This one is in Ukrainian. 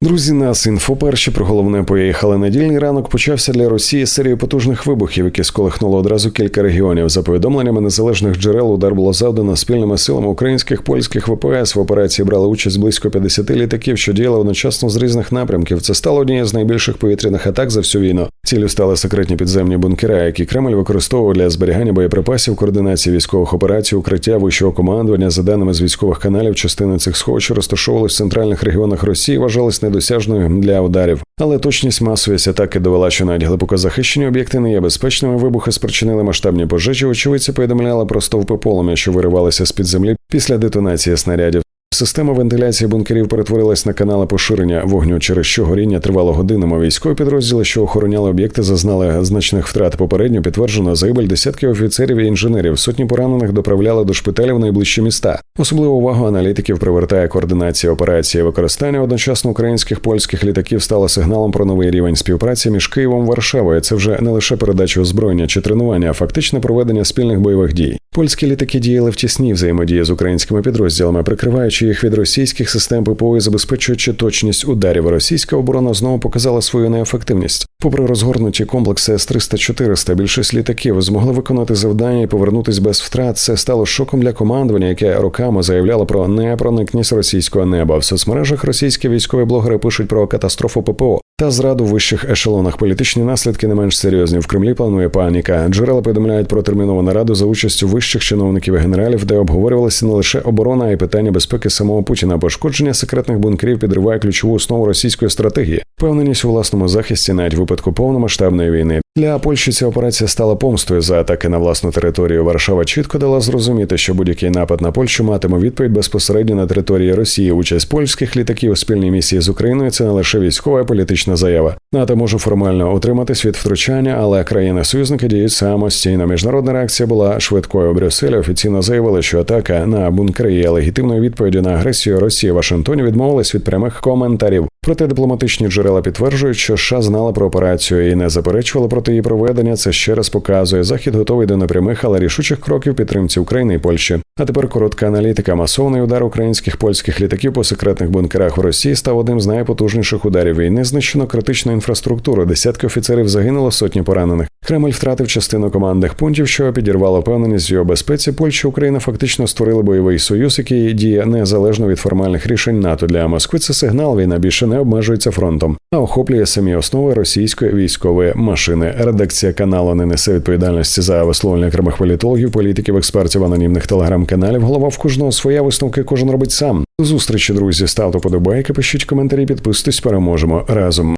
Друзі, нас інфо перші про головне поїхали. Недільний ранок почався для Росії серії потужних вибухів, які сколихнуло одразу кілька регіонів. За повідомленнями незалежних джерел, удар було завдано спільними силами українських польських ВПС. В операції брали участь близько 50 літаків, що діяли одночасно з різних напрямків. Це стало однією з найбільших повітряних атак за всю війну. Цілю стали секретні підземні бункера, які Кремль використовував для зберігання боєприпасів, координації військових операцій, укриття вищого командування. За даними з військових каналів, частини цих сховищ що розташовувались в центральних регіонах Росії, вважались недосяжною для ударів. Але точність масовість атаки довела, що навіть глибоко захищені об'єкти не є безпечними. Вибухи спричинили масштабні пожежі. Очевидці повідомляли про стовпи полум'я, що виривалися з під землі після детонації снарядів. Система вентиляції бункерів перетворилась на канали поширення вогню, через що горіння тривало годинами. Військові підрозділи, що охороняли об'єкти, зазнали значних втрат. Попередньо підтверджено загибель десятків офіцерів і інженерів. Сотні поранених доправляли до шпиталів найближчі міста. Особливу увагу аналітиків привертає координація операції. Використання одночасно українських польських літаків стало сигналом про новий рівень співпраці між Києвом і Варшавою. Це вже не лише передача озброєння чи тренування, а фактичне проведення спільних бойових дій. Польські літаки діяли в тісній взаємодії з українськими підрозділами, прикриваючи їх від російських систем ППО і забезпечуючи точність ударів. Російська оборона знову показала свою неефективність. Попри розгорнуті комплекси С-300-400, більшість літаків змогли виконати завдання і повернутись без втрат. Це стало шоком для командування, яке роками заявляло про непроникність російського неба. В соцмережах російські військові блогери пишуть про катастрофу ППО. Та зраду в вищих ешелонах політичні наслідки не менш серйозні. В Кремлі планує паніка. Джерела повідомляють про термінову нараду за участю вищих чиновників і генералів, де обговорювалася не лише оборона, а й питання безпеки самого Путіна. Пошкодження секретних бункерів підриває ключову основу російської стратегії. Впевненість у власному захисті, навіть випадку повномасштабної війни. Для Польщі ця операція стала помстою за атаки на власну територію. Варшава чітко дала зрозуміти, що будь-який напад на Польщу матиме відповідь безпосередньо на території Росії. Участь польських літаків у спільній місії з Україною це не лише військова і політична заява. НАТО може формально утриматись від втручання, але країни-союзники діють самостійно. Міжнародна реакція була швидкою. Брюссель офіційно заявили, що атака на бункери є легітимною відповіддю на агресію Росії. Вашингтоні відмовились від прямих коментарів. Проте дипломатичні джерела підтверджують, що США знали про операцію і не заперечували проти її проведення. Це ще раз показує захід готовий до непрямих, але рішучих кроків підтримці України і Польщі. А тепер коротка аналітика. Масовний удар українських польських літаків по секретних бункерах в Росії став одним з найпотужніших ударів війни. Знищено критичну інфраструктуру. Десятки офіцерів загинуло, сотні поранених. Кремль втратив частину командних пунктів, що підірвало впевненість його безпеці. Польща Україна фактично створили бойовий союз, який діє незалежно від формальних рішень НАТО для Москви. Це сигнал. Війна більше не обмежується фронтом, а охоплює самі основи російської військової машини. Редакція каналу не несе відповідальності за висловлення окремих політологів, політиків, експертів анонімних телеграм-каналів. Голова в кожного своя висновки кожен робить сам. До зустрічі, друзі. Ставте подобайки, пишіть коментарі, підписуйтесь, переможемо разом.